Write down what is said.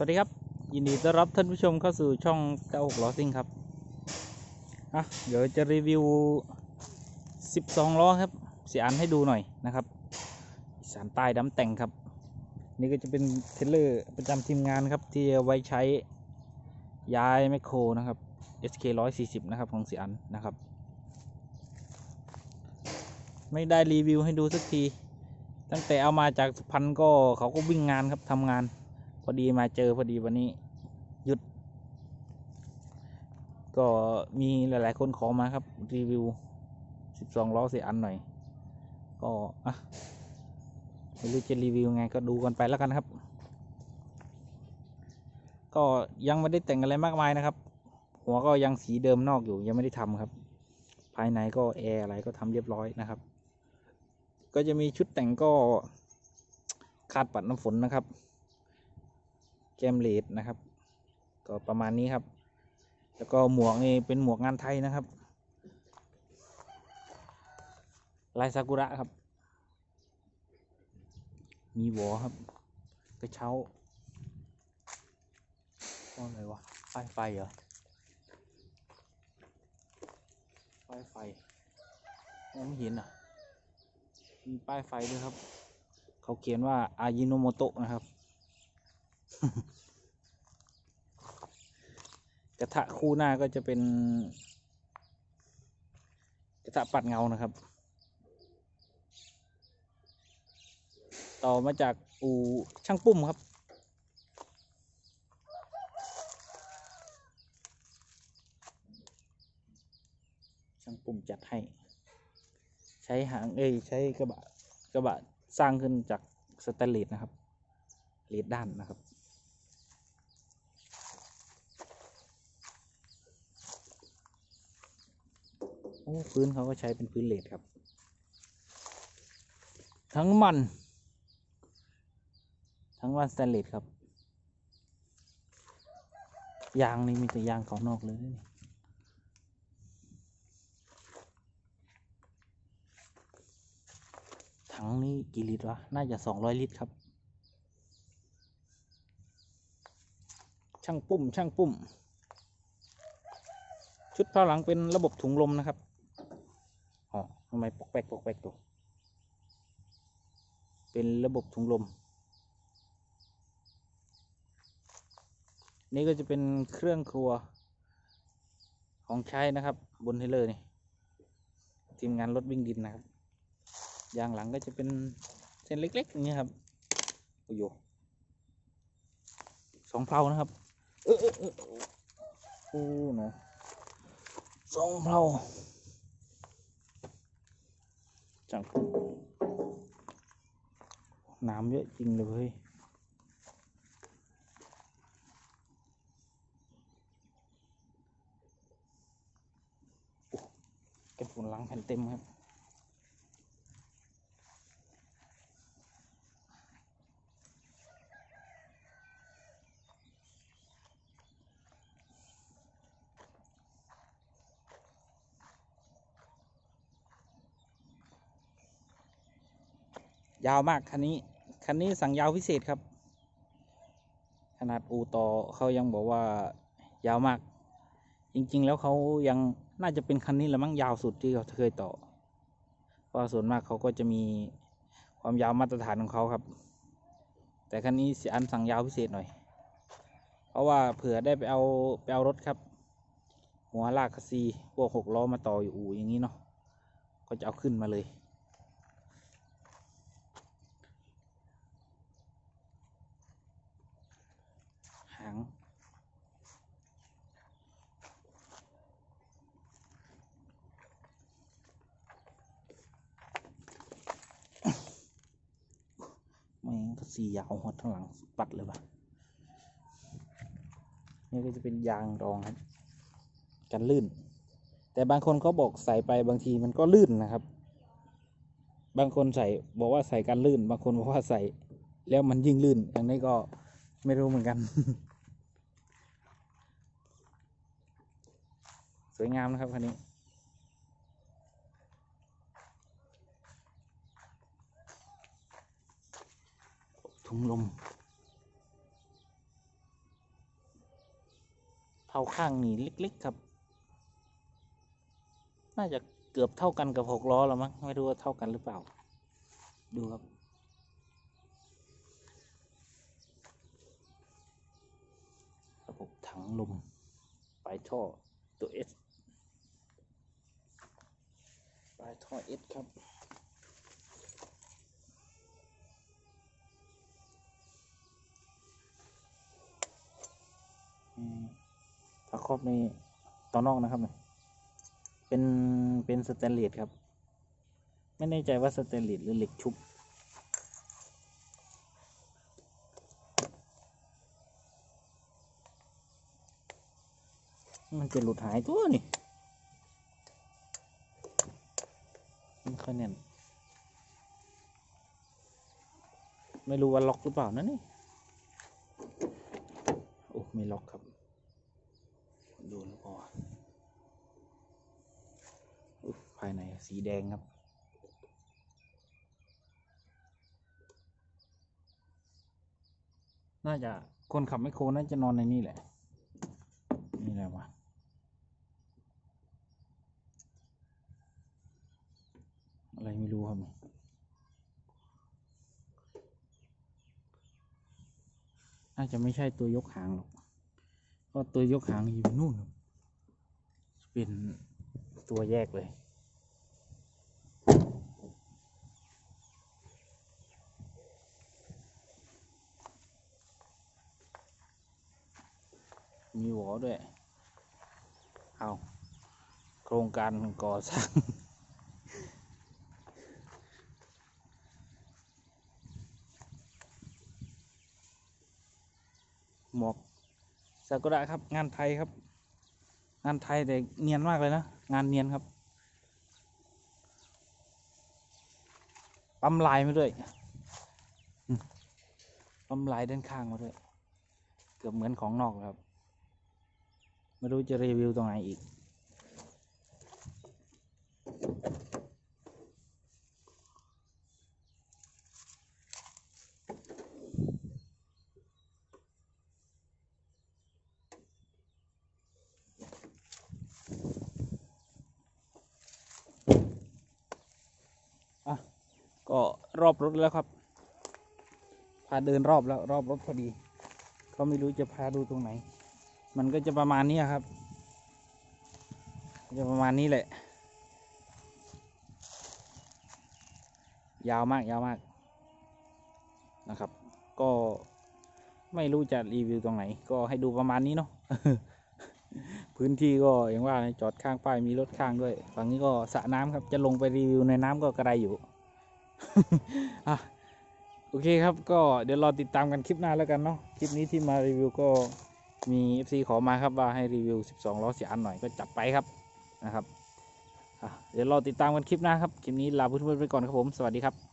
สวัสดีครับ ยินดีต้อนรับท่านผู้ชมเข้าสู่ช่องเก้าหกล้อซิ่งครับอะเดี๋ยวจะรีวิว 12 ล้อครับเสียอันให้ดูหน่อยนะครับสานใต้ดำแต่งครับ นี่ก็จะเป็นเทรลเลอร์ประจำทีมงานครับ ที่ไว้ใช้ย้ายแมคโครนะครับ SK 140 นะครับของเสียอันนะครับ ไม่ได้รีวิวให้ดูสักที ตั้งแต่เอามาจากสุพรรณก็เขาก็วิ่งงานครับทำงาน อดีมาเจอพอดีวันนี้หยุด ก็มีหลาย ๆ คนขอมาครับ รีวิว 12 ล้อเสียอันหน่อย ก็อะไม่รู้จะรีวิวไงก็ดูกันไปแล้วกันครับ ก็ยังไม่ได้แต่งอะไรมากมายนะครับ หัวก็ยังสีเดิมนอกอยู่ยังไม่ได้ทำครับ ภายในก็แอร์อะไรก็ทำเรียบร้อยนะครับ ก็จะมีชุดแต่งก็คาดปัดน้ำฝนนะครับ แกมเลดนะครับ ก็ประมาณนี้ครับ แล้วก็หมวกนี่เป็นหมวกงานไทยนะครับ ลายซากุระครับ มีหวครับ กระเช้าว่าอะไรวะป้ายไฟเหรอป้ายไฟมองไม่เห็นอะ มีป้ายไฟด้วยครับ เขาเขียนว่าอายิโนโมโตะนะครับ กระทะคู่หน้าก็จะเป็น กระทะปัดเงานะครับ ต่อมาจากอูช่างปุ้มครับช่างปุ้มจัดให้ ใช้หางเอ้ยใช้กระบะกระบะสร้างขึ้นจากสแตนเลสนะครับเลดด้านนะครับ อ้พื้นเขาก็ใช้เป็นพื้นเลดครับ ทั้งมัน ทั้งวันสแตนเลสครับ ยางนี่มีแต่ยางของนอกเลยนี่ถังนี้กี่ลิตรวะ น่าจะสองร้อยลิตรครับ ช่างปุ้มช่างปุ้มชุดพาหลังเป็นระบบถุงลมนะครับำไมปกแปกปกแปกตัวเป็นระบบถุงลม นี่ก็จะเป็นเครื่องครัวของใช้นะครับ บนเทเลอร์นี่ทีมงานรถวิ่งดินนะครับยางหลังก็จะเป็นเส้นเล็กๆอย่างนี้ยครับโอ้โยสองเพลานะครับ เออเออเออโอ้เนาะสองเพลา จังน้ำเยอะจริง ยาวมากคันนี้ คันนี้สั่งยาวพิเศษครับ ขนาดอูต่อเขายังบอกว่ายาวมาก จริง ๆ แล้วเขายังน่าจะเป็นคันนี้ละมั้งยาวสุดที่เขาเคยต่อ เพราะส่วนมากเขาก็จะมีความยาวมาตรฐานของเขาครับ แต่คันนี้สีอันสั่งยาวพิเศษหน่อย เพราะว่าเผื่อได้ไปเอาไปเอารถครับ หัวลากคัสซีพวกหกล้อมาต่ออยู่อู่อย่างนี้เนาะ ก็จะเอาขึ้นมาเลย หางแม่งก็ สียาวหดข้างหลังปัดเลยว่ะนี่ก็จะเป็นยางรองครับ กันลื่น แต่บางคนเขาบอกใส่ไปบางทีมันก็ลื่นนะครับ บางคนใส่บอกว่าใส่กันลื่น บางคนบอกว่าใส่แล้วมันยิ่งลื่นอย่างนี้ก็ไม่รู้เหมือนกัน สวยงามนะครับคันนี้ ถุงลมเท้าข้างนี่เล็ก ๆ ครับ น่าจะเกือบเท่ากันกับหกล้อแล้วมั้ง ไม่รู้ว่าเท่ากันหรือเปล่า ดูครับระบบถังลมปลายท่อตัวเอสปลายท่อเอสครับ อืมฝา ครอบในตอนนอกนะครับเนี่เป็นเป็นสแตนเลสครับ ไม่แน่ใจว่าสแตนเลสหรือเหล็กชุบมันจะหลุดหายตัวนี่มันค่อยแน่น ไม่รู้ว่าล็อกหรือเปล่านะนี่ โอ้ ไม่ล็อกครับ ออุ๊ยภายในสีแดงครับ น่าจะคนขับไม่โครน่าจะนอนในนี่แหละ นี่แหละวะอะไรไม่รู้ครับน่าจะไม่ใช่ตัวยกหางหรอกเพราะตัวยกหางอยู่นู่นครับ เป็นตัวแยกเลยมีหัวด้วย เอาโครงการก่อสร้าง หมวกซากุระครับ งานไทยครับ งานไทยแต่เนียนมากเลยนะ งานเนียนครับ ปั๊มลายมาด้วยปั๊มลายด้านข้างมาด้วย เกือบเหมือนของนอกครับ ไม่รู้จะรีวิวตรงไหนอีก ก็รอบรถแล้วครับ พาเดินรอบแล้วรอบรถพอดี ก็ไม่รู้จะพาดูตรงไหน มันก็จะประมาณนี้ครับ จะประมาณนี้แหละ ยาวมากยาวมากนะครับ ก็ไม่รู้จะรีวิวตรงไหน ก็ให้ดูประมาณนี้เนาะพื้นที่ก็อย่างว่าจอดข้างป้ายมีรถข้างด้วย ฝั่งนี้ก็สระน้ำครับ จะลงไปรีวิวในน้ำก็กระไรอยู่ อะโอเคครับก็เดี๋ยวรอติดตามกันคลิปหน้าแล้วกันเนาะคลิปนี้ที่มารีวิวก็มี FC ขอมาครับว่าให้รีวิว 12 ล้อเสียอันหน่อยก็จัดไปครับนะครับเดี๋ยวรอติดตามกันคลิปหน้าครับ คลิปนี้ลาเพื่อนๆไปก่อนครับผม สวัสดีครับ